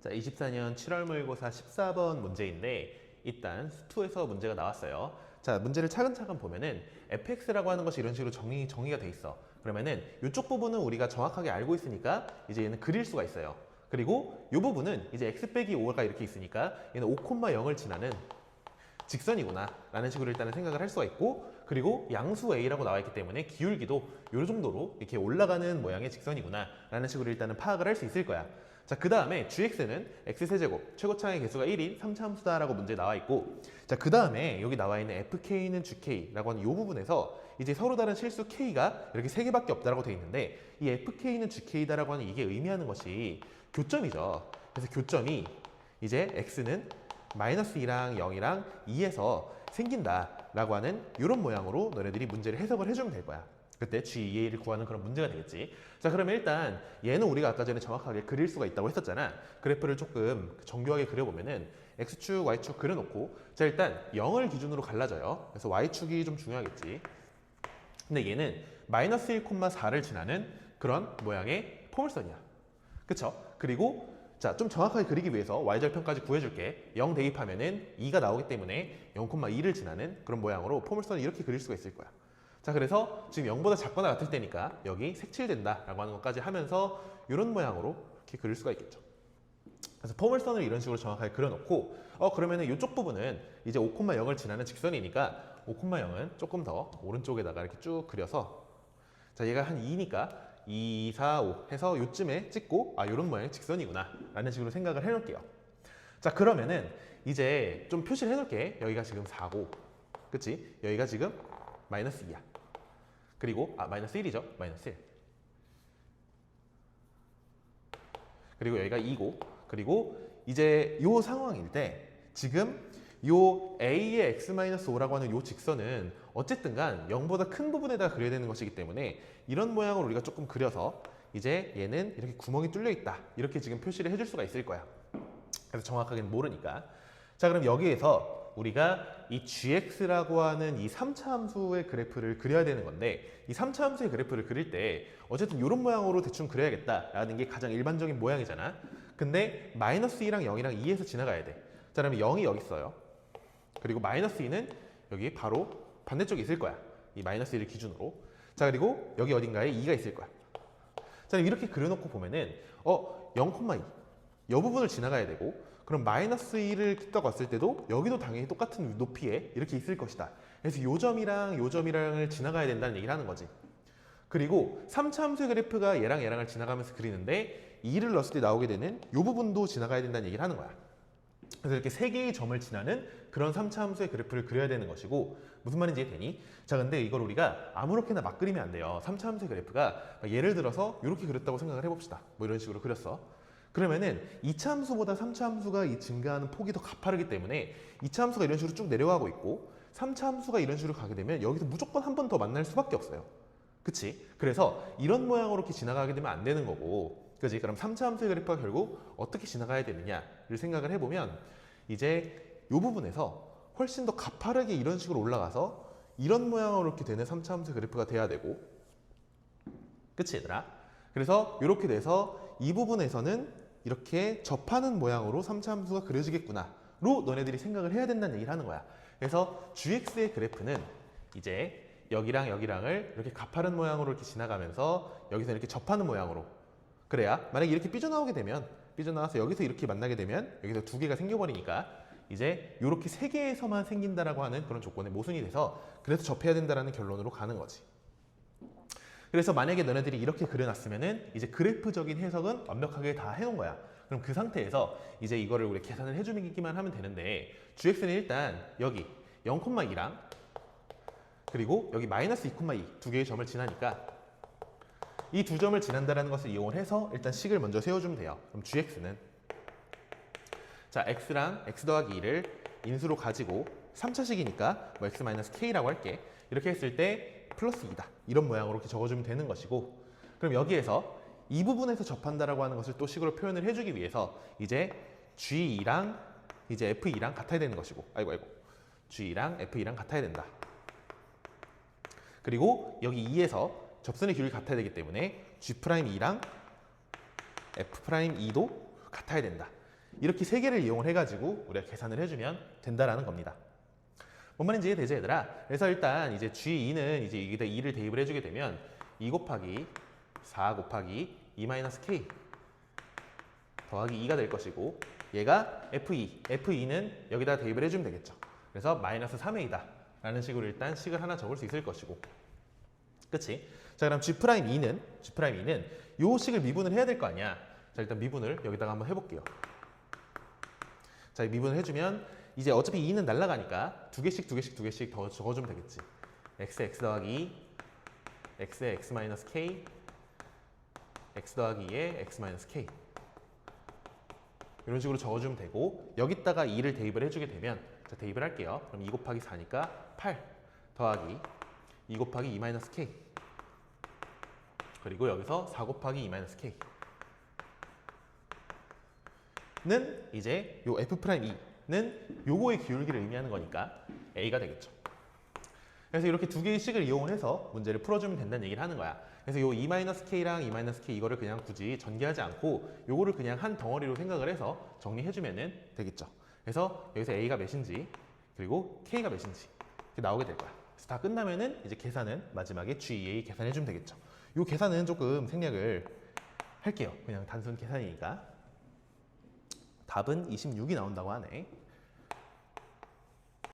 자, 24년 7월 모의고사 14번 문제인데 일단 수투에서 문제가 나왔어요. 자, 문제를 차근차근 보면은 fx라고 하는 것이 이런 식으로 정의, 정의가 돼 있어. 그러면은 이쪽 부분은 우리가 정확하게 알고 있으니까 이제 얘는 그릴 수가 있어요. 그리고 이 부분은 이제 x 빼기 5가 이렇게 있으니까 얘는 5,0을 지나는 직선이구나 라는 식으로 일단은 생각을 할 수가 있고 그리고 양수 a라고 나와 있기 때문에 기울기도 요 정도로 이렇게 올라가는 모양의 직선이구나 라는 식으로 일단은 파악을 할 수 있을 거야 자 그 다음에 gx는 x세제곱 최고차의 개수가 1인 3차 함수다라고 문제 나와 있고 자 그 다음에 여기 나와 있는 fk는 gk라고 하는 이 부분에서 이제 서로 다른 실수 k가 이렇게 세 개밖에 없다라고 돼 있는데 이 fk는 gk다라고 하는 이게 의미하는 것이 교점이죠 그래서 교점이 이제 x는 마이너스 2랑 0이랑 2에서 생긴다라고 하는 이런 모양으로 너네들이 문제를 해석을 해주면 될 거야. 그때 GEA를 구하는 그런 문제가 되겠지. 자, 그러면 일단 얘는 우리가 아까 전에 정확하게 그릴 수가 있다고 했었잖아. 그래프를 조금 정교하게 그려보면은 X축, Y축 그려놓고 자, 일단 0을 기준으로 갈라져요. 그래서 Y축이 좀 중요하겠지. 근데 얘는 마이너스 1,4를 지나는 그런 모양의 포물선이야. 그쵸? 그리고 자, 좀 정확하게 그리기 위해서 y절편까지 구해줄게. 0 대입하면은 2가 나오기 때문에 0,2를 지나는 그런 모양으로 포물선을 이렇게 그릴 수가 있을 거야. 자, 그래서 지금 0보다 작거나 같을 때니까 여기 색칠된다 라고 하는 것까지 하면서 이런 모양으로 이렇게 그릴 수가 있겠죠. 그래서 포물선을 이런 식으로 정확하게 그려놓고 어 그러면 은 이쪽 부분은 이제 5,0을 지나는 직선이니까 5,0은 조금 더 오른쪽에다가 이렇게 쭉 그려서 자 얘가 한 2니까 2, 4, 5 해서 요쯤에 찍고 아 요런 모양의 직선이구나 라는 식으로 생각을 해놓을게요 자 그러면은 이제 좀 표시를 해놓을게 여기가 지금 4고 그치? 여기가 지금 마이너스 2야. 그리고 아 마이너스 1이죠. 마이너스 1 그리고 여기가 2고 그리고 이제 요 상황일 때 지금 요 a의 x-5라고 하는 요 직선은 어쨌든 간 0보다 큰 부분에다 그려야 되는 것이기 때문에 이런 모양으로 우리가 조금 그려서 이제 얘는 이렇게 구멍이 뚫려 있다. 이렇게 지금 표시를 해줄 수가 있을 거야. 그래서 정확하게는 모르니까 자 그럼 여기에서 우리가 이 gx라고 하는 이 3차 함수의 그래프를 그려야 되는 건데 이 3차 함수의 그래프를 그릴 때 어쨌든 이런 모양으로 대충 그려야겠다라는 게 가장 일반적인 모양이잖아 근데 마이너스 2랑 0이랑 2에서 지나가야 돼자 그러면 0이 여기 있어요 그리고 마이너스 2는 여기 바로 반대쪽에 있을 거야. 이 마이너스 1을 기준으로. 자, 그리고 여기 어딘가에 2가 있을 거야. 자, 이렇게 그려놓고 보면은, 어, 0,2. 이 부분을 지나가야 되고, 그럼 마이너스 1을 딱 왔을 때도 여기도 당연히 똑같은 높이에 이렇게 있을 것이다. 그래서 요 점이랑 요 점이랑을 지나가야 된다는 얘기를 하는 거지. 그리고 3차 함수의 그래프가 얘랑 얘랑을 지나가면서 그리는데 2를 넣었을 때 나오게 되는 요 부분도 지나가야 된다는 얘기를 하는 거야. 그래서 이렇게 세 개의 점을 지나는 그런 3차 함수의 그래프를 그려야 되는 것이고 무슨 말인지 이해되니? 자 근데 이걸 우리가 아무렇게나 막 그리면 안 돼요 3차 함수의 그래프가 예를 들어서 이렇게 그렸다고 생각을 해봅시다 뭐 이런 식으로 그렸어 그러면은 2차 함수보다 3차 함수가 이 증가하는 폭이 더 가파르기 때문에 2차 함수가 이런 식으로 쭉 내려가고 있고 3차 함수가 이런 식으로 가게 되면 여기서 무조건 한 번 더 만날 수밖에 없어요 그치? 그래서 이런 모양으로 이렇게 지나가게 되면 안 되는 거고 그지? 그럼 3차 함수의 그래프가 결국 어떻게 지나가야 되느냐를 생각을 해보면 이제 이 부분에서 훨씬 더 가파르게 이런 식으로 올라가서 이런 모양으로 이렇게 되는 3차 함수의 그래프가 돼야 되고 그치 얘들아? 그래서 이렇게 돼서 이 부분에서는 이렇게 접하는 모양으로 3차 함수가 그려지겠구나. 로 너네들이 생각을 해야 된다는 얘기를 하는 거야. 그래서 gx의 그래프는 이제 여기랑 여기랑을 이렇게 가파른 모양으로 이렇게 지나가면서 여기서 이렇게 접하는 모양으로. 그래야 만약에 이렇게 삐져나오게 되면 삐져나와서 여기서 이렇게 만나게 되면 여기서 두 개가 생겨버리니까 이제 이렇게 세 개에서만 생긴다라고 하는 그런 조건에 모순이 돼서 그래서 접해야 된다라는 결론으로 가는 거지. 그래서 만약에 너네들이 이렇게 그려놨으면은 이제 그래프적인 해석은 완벽하게 다 해놓은 거야. 그럼 그 상태에서 이제 이거를 우리 계산을 해주기만 하면 되는데 gx는 일단 여기 0,2랑 그리고 여기 마이너스 2,2 두 개의 점을 지나니까 이 두 점을 지난다는 것을 이용해서 일단 식을 먼저 세워주면 돼요. 그럼 gx는 자 x랑 x 더하기 2를 인수로 가지고 3차식이니까 뭐 x 마이너스 k라고 할게. 이렇게 했을 때 플러스 2다. 이런 모양으로 이렇게 적어주면 되는 것이고 그럼 여기에서 이 부분에서 접한다라고 하는 것을 또 식으로 표현을 해주기 위해서 이제 g2랑 이제 f2랑 같아야 되는 것이고 아이고 아이고 g2랑 f2랑 같아야 된다. 그리고 여기 2에서 접선의 기울기 같아야 되기 때문에 G'2랑 F'2도 같아야 된다. 이렇게 세 개를 이용을 해가지고 우리가 계산을 해주면 된다라는 겁니다. 뭔 말인지 이해되죠 얘들아? 그래서 일단 이제 G2는 이제 여기다 2를 대입을 해주게 되면 2 곱하기 4 곱하기 2 마이너스 K 더하기 2가 될 것이고 얘가 F2, F2는 여기다 대입을 해주면 되겠죠. 그래서 마이너스 3A다 라는 식으로 일단 식을 하나 적을 수 있을 것이고 그치? 자 그럼 G'2는 G'2는 요 식을 미분을 해야 될 거 아니야 자 일단 미분을 여기다가 한번 해볼게요 자이 미분을 해주면 이제 어차피 2는 날라가니까 두 개씩 두 개씩 두 개씩 더 적어주면 되겠지. x x 더하기 x의 x 마이너스 k x 더하기 2의 x 마이너스 k. 이런 식으로 적어주면 되고 여기다가 2를 대입을 해주게 되면 자 대입을 할게요. 그럼 2 곱하기 4니까 8 더하기 2 곱하기 2 마이너스 k. 그리고 여기서 4 곱하기 2 마이너스 k. 는 이제 요 F'2 는 요거의 기울기를 의미하는 거니까 A가 되겠죠. 그래서 이렇게 두 개의 식을 이용을 해서 문제를 풀어주면 된다는 얘기를 하는 거야. 그래서 요 2-K랑 2-K 이거를 그냥 굳이 전개하지 않고 요거를 그냥 한 덩어리로 생각을 해서 정리해주면 되겠죠. 그래서 여기서 A가 몇인지 그리고 K가 몇인지 이렇게 나오게 될 거야. 그래서 다 끝나면은 이제 계산은 마지막에 GEA 계산해주면 되겠죠. 요 계산은 조금 생략을 할게요. 그냥 단순 계산이니까. 답은 26이 나온다고 하네.